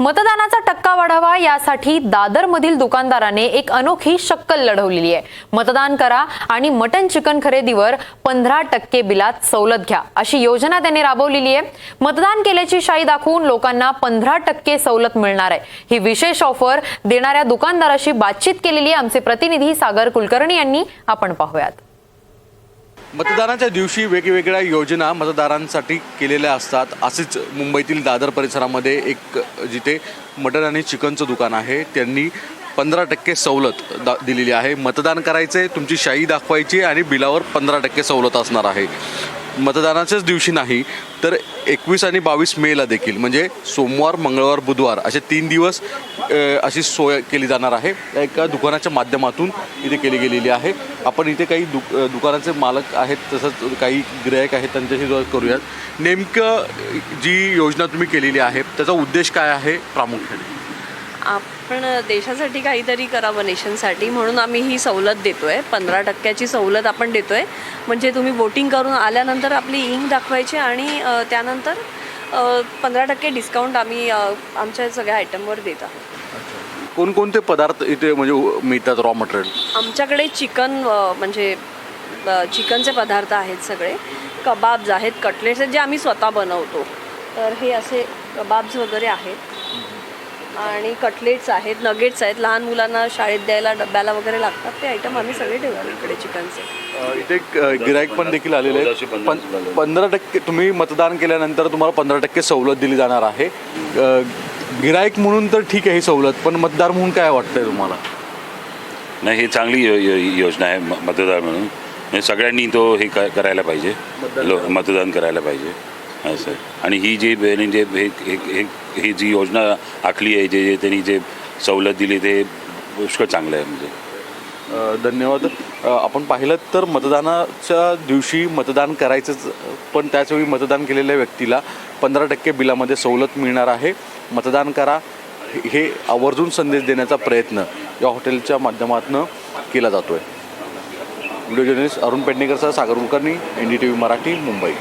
मतदानाचा टक्का वाढावा यासाठी दादरमधील दुकानदाराने एक अनोखी शक्कल लढवलेली आहे. मतदान करा आणि मटन चिकन खरेदीवर पंधरा टक्के बिलात सवलत घ्या अशी योजना त्यांनी राबवलेली आहे. मतदान केल्याची शाई दाखवून लोकांना पंधरा टक्के सवलत मिळणार आहे. ही विशेष ऑफर देणाऱ्या दुकानदाराशी बातचीत केलेली आहे. आमचे प्रतिनिधी सागर कुलकर्णी यांनी. आपण पाहूयात. मतदानाच्या दिवशी वेगवेगळ्या योजना मतदारांसाठी केलेल्या असतात. असेच मुंबईतील दादर परिसरामध्ये एक जिथे मटण आणि चिकनचं दुकान आहे. त्यांनी पंधरा टक्के सवलत दा दिलेली आहे. मतदान करायचे तुमची शाई दाखवायची आणि बिलावर पंधरा टक्के सवलत असणार आहे. मतदानाच्याच दिवशी नाही तर एकवीस आणि बावीस मेला देखील म्हणजे सोमवार मंगळवार बुधवार असे तीन दिवस अशी सोय केली जाणार आहे. एका दुकानाच्या माध्यमातून इथे केली गेलेली आहे. आपण इथे काही दु दुकानाचे मालक आहेत तसंच काही ग्राहक आहेत त्यांच्याशी करूयात. नेमकं जी योजना तुम्ही केलेली आहे त्याचा उद्देश काय आहे प्रामुख्याने? आपण देशासाठी काहीतरी करावं नेशनसाठी म्हणून आम्ही ही सवलत देतोय. पंधरा टक्क्याची सवलत आपण देतोय. म्हणजे तुम्ही वोटिंग करून आल्यानंतर आपली इंक दाखवायची आणि त्यानंतर पंधरा टक्के डिस्काउंट आम्ही आमच्या सगळ्या आयटमवर देत आहोत. कोणकोणते पदार्थ इथे म्हणजे मिळतात रॉ मटेरियल आमच्याकडे चिकन म्हणजे चिकनचे पदार्थ आहेत सगळे. कबाब्स आहेत कटलेट्स आहेत जे आम्ही स्वतः बनवतो. तर हे असे कबाब्स वगैरे आहेत. आणि कटलेट्स आहेत नगेट्स आहेत. लहान मुलांना शाळेत द्यायला डब्याला वगैरे लागतात. ते आयटम आम्ही सगळे ठेवतो इकडे चिकनचे. इथे एक, गिराईक पण देखील आलेले पण पंधरा टक्के तुम्ही मतदान केल्यानंतर तुम्हाला पंधरा टक्के सवलत दिली जाणार आहे. अ, गिराईक म्हणून तर ठीक आहे ही सवलत पण मतदार म्हणून काय वाटतंय तुम्हाला? नाही ही चांगली यो यो योजना आहे मतदार म्हणून. म्हणजे सगळ्यांनी तो हे क करायला पाहिजे. मतदान करायला पाहिजे. असं आणि ही जी म्हणजे हे हे- हे ही जी योजना आखली आहे जे जे त्यांनी जे सवलत दिली ते पुष्कळ चांगलं आहे म्हणजे. धन्यवाद. आपण पाहिलं तर मतदानाच्या दिवशी मतदान करायचंच पण त्याचवेळी मतदान केलेल्या व्यक्तीला पंधरा टक्के बिलामध्ये सवलत मिळणार आहे. मतदान करा हे- आवर्जून संदेश देण्याचा प्रयत्न या हॉटेलच्या माध्यमातून केला जातो आहे video journalist Arun पेडणेकरचा Sagar Kulkarni N D T V Marathi Mumbai.